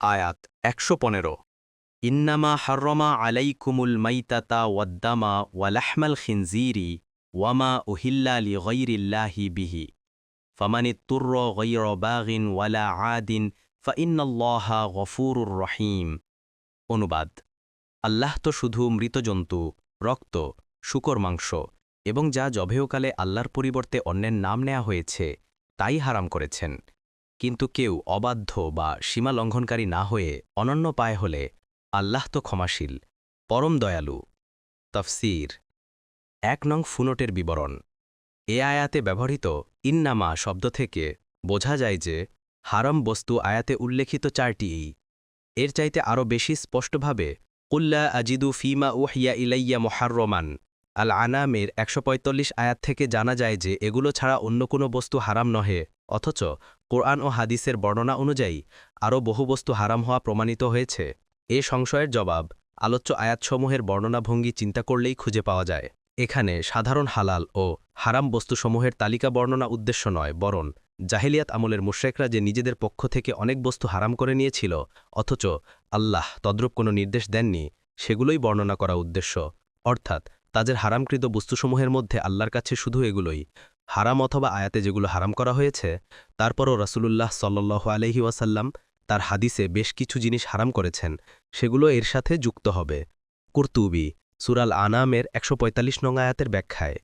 আয়াত একশো পনেরো। ইন্নামা হাররমা আলাইকুমুল মাইতাতা ওয়াদ্দামা ওয়ালাহমাল খিনজিরি ওয়ামা উহিল্লা লি গৈরিল্লাহি বিহি ফামানিত্তুর্র গৈর বাগিন ওয়ালা আদিন ফাইন্নাল্লাহা গফুরুর রহিম। অনুবাদ, আল্লাহ তো শুধু মৃতজন্তু, রক্ত, শুকর মাংস এবং যা জবেহকালে আল্লাহর পরিবর্তে অন্যের নাম নেয়া হয়েছে, তাই হারাম করেছেন। কিন্তু কেউ অবাধ্য বা সীমা লঙ্ঘনকারী না হয়ে অনন্য পায় হলে আল্লাহ তো ক্ষমাশীল, পরম দয়ালু। তফসির। এক নং ফুনোটের বিবরণ। এ আয়াতে ব্যবহৃত ইন্নামা শব্দ থেকে বোঝা যায় যে হারাম বস্তু আয়াতে উল্লেখিত চারটিই। এর চাইতে আরও বেশি স্পষ্টভাবে, কুল্লা আজিদু ফিমা উহিয়া ইলাইয়া মোহার্রমান। আল আনামের একশো আয়াত থেকে জানা যায় যে এগুলো ছাড়া অন্য কোনো বস্তু হারাম নহে, অথচ কোরআন ও হাদিসের বর্ণনা অনুযায়ী আরও বহু বস্তু হারাম হওয়া প্রমাণিত হয়েছে। এ সংশয়ের জবাব আলোচ্য আয়াতসমূহের বর্ণনাভঙ্গি চিন্তা করলেই খুঁজে পাওয়া যায়। এখানে সাধারণ হালাল ও হারাম বস্তুসমূহের তালিকা বর্ণনা উদ্দেশ্য নয়, বরং জাহিলিয়াত আমলের মুশ্রেকরা যে নিজেদের পক্ষ থেকে অনেক বস্তু হারাম করে নিয়েছিল, অথচ আল্লাহ তদ্রূপ কোনো নির্দেশ দেননি, সেগুলোই বর্ণনা করা উদ্দেশ্য। অর্থাৎ তাদের হারামকৃত বস্তুসমূহের মধ্যে আল্লাহর কাছে শুধু এগুলোই। হারাম অথবা আয়াতে যেগুলো হারাম করা হয়েছে, তারপরও রাসুলুল্লাহ সাল্লাহ আলহি ওয়াসাল্লাম তার হাদিসে বেশ কিছু জিনিস হারাম করেছেন, সেগুলো এর সাথে যুক্ত হবে। কুর্তুবি, সুরাল আনামের একশো পঁয়তাল্লিশ নং আয়াতের ব্যাখ্যায়।